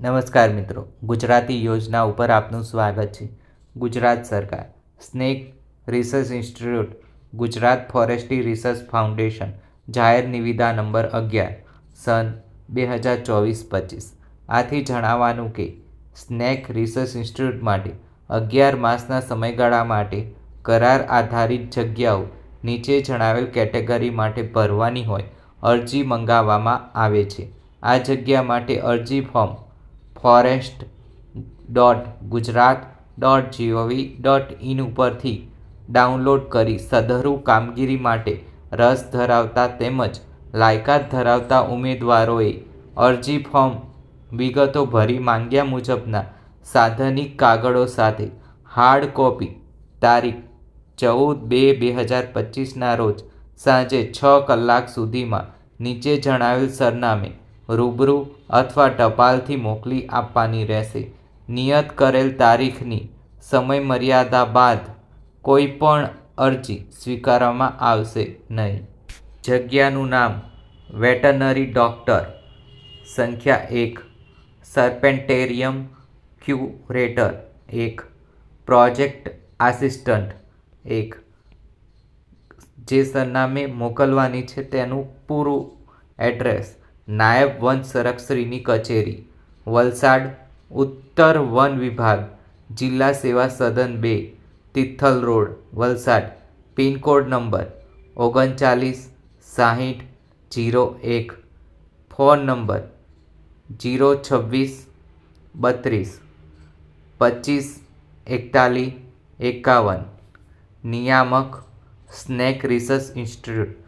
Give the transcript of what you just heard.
નમસ્કાર મિત્રો, ગુજરાતી યોજના ઉપર આપનું સ્વાગત છે. ગુજરાત સરકાર, snake research institute, Gujarat forestry research foundation, જાહેર નિવિદા નંબર અગિયાર, સન બે હજાર ચોવીસ પચીસ. આથી જણાવવાનું કે, સ્નેક રિસર્ચ ઇન્સ્ટિટ્યૂટ માટે અગિયાર માસના સમયગાળા માટે કરાર આધારિત જગ્યાઓ નીચે જણાવેલ કેટેગરી માટે ભરવાની હોય અરજી મંગાવવામાં આવે છે. આ જગ્યા માટે અરજી form forest dot Gujarat dot G O V dot in ઉપરથી ડાઉનલોડ કરી સધરું કામગીરી માટે રસ ધરાવતા તેમજ લાયકાત ધરાવતા ઉમેદવારોએ અરજી ફોર્મ વિગતો ભરી માંગ્યા મુજબના સાધનિક કાગળો સાથે હાર્ડ કોપી તારીખ ચૌદ બે બે હજાર પચીસના રોજ સાંજે છ કલાક સુધીમાં નીચે જણાવેલ સરનામે રૂબરૂ અથવા ટપાલથી મોકલી આપવાની રહેશે. નિયત કરેલ તારીખની સમયમર્યાદા બાદ કોઈ પણ અરજી સ્વીકારવામાં આવશે નહીં. જગ્યાનું નામ, વેટરનરી ડૉક્ટર, સંખ્યા એક, સર્પેન્ટેરિયમ ક્યુરેટર એક, પ્રોજેક્ટ આસિસ્ટન્ટ એક. જે સરનામે મોકલવાની છે તેનું પૂરું એડ્રેસ નાયબ વન સંરક્ષકશ્રીની કચેરી, વલસાડ, ઉત્તર વન વિભાગ, જિલ્લા સેવા સદન બે, Tithal road, Valsad, pincode number ઓગણચાલીસ, સાહીઠ, જીરો એક, ફોન નંબર જીરો છવ્વીસ, બત્રીસ, પચીસ, એકતાલીસ, એકાવન, નિયામક, સ્નેક રિસર્ચ ઇન્સ્ટિટ્યૂટ